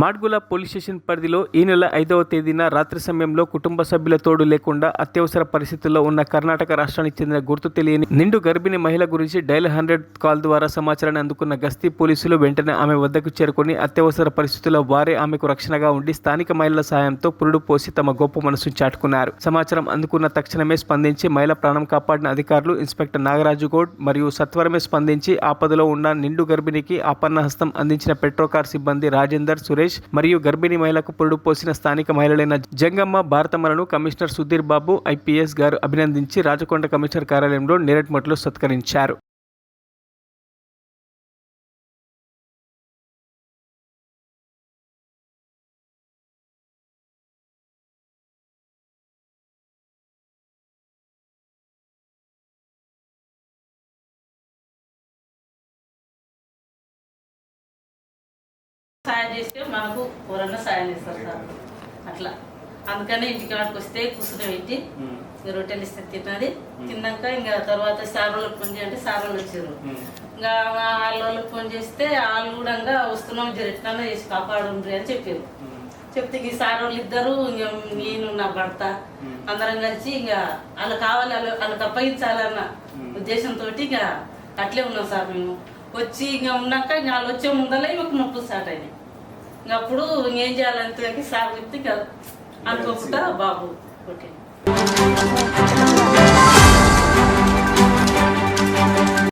Madgula police station పరిధిలో ఈ నెల ఐదవ తేదీన రాత్రి సమయంలో కుటుంబ సభ్యుల తోడు లేకుండా అత్యవసర పరిస్థితుల్లో ఉన్న కర్ణాటక రాష్ట్రానికి చెందిన గుర్తు తెలియని నిండు గర్భిణి మహిళ గురించి డైల్ హండ్రెడ్ కాల్ ద్వారా సమాచారాన్ని అందుకున్న గస్తీ పోలీసులు వెంటనే ఆమె వద్దకు చేరుకొని అత్యవసర పరిస్థితుల్లో వారే ఆమెకు రక్షణగా ఉండి స్థానిక మహిళల సాయంతో పురుడు పోసి తమ గొప్ప మనసును చాటుకున్నారు. సమాచారం అందుకున్న తక్షణమే స్పందించి మహిళ ప్రాణం కాపాడిన అధికారులు ఇన్స్పెక్టర్ నాగరాజు గౌడ్ మరియు సత్వరమే స్పందించి ఆపదలో ఉన్న నిండు గర్భిణికి ఆపన్న హస్తం అందించిన పెట్రోకార్ సిబ్బంది రాజేందర్ సురేష్ మరియు గర్భిణి మహిళకు పురుడు పోసిన స్థానిక మహిళలైన జంగమ్మ భారతమ్మలను కమిషనర్ సుధీర్ బాబు ఐపీఎస్ గారు అభినందించి రాచకొండ కమిషనర్ కార్యాలయంలో నేరట్మట్లు సత్కరించారు. సాయం చేస్తే మనకు ఎవరన్నా సాయం చేస్తారు సార్. అట్లా. అందుకనే ఇంటికాడికి వస్తే కూర్చుని పెట్టి రొట్టెలు ఇస్తే తిన్నది. తిన్నాక ఇంకా తర్వాత సార్ వాళ్ళకి ఫోన్ చేయంటే సార్ వాళ్ళు వచ్చారు. ఇంకా వాళ్ళ వాళ్ళకి ఫోన్ చేస్తే వాళ్ళు కూడా వస్తున్నాం జరిగినా చేసి కాపాడుండ్రి అని చెప్పారు. చెప్తే ఈ సార్ వాళ్ళు ఇద్దరు ఇంకా నేను నా భర్త అందరం కలిసి ఇంకా వాళ్ళు కావాలి వాళ్ళు వాళ్ళకి అప్పగించాలన్న ఉద్దేశంతో ఇంకా అట్లే ఉన్నాం సార్ మేము. వచ్చి ఇంకా ఉన్నాక ఇంకా వాళ్ళు వచ్చే ముందర మాకు నొప్పులు స్టార్ట్ అయినాయి ఇంకా అప్పుడు ఇంకేం చేయాలంటే సార్ చెప్తే అనుకోకుండా బాబు ఓకే.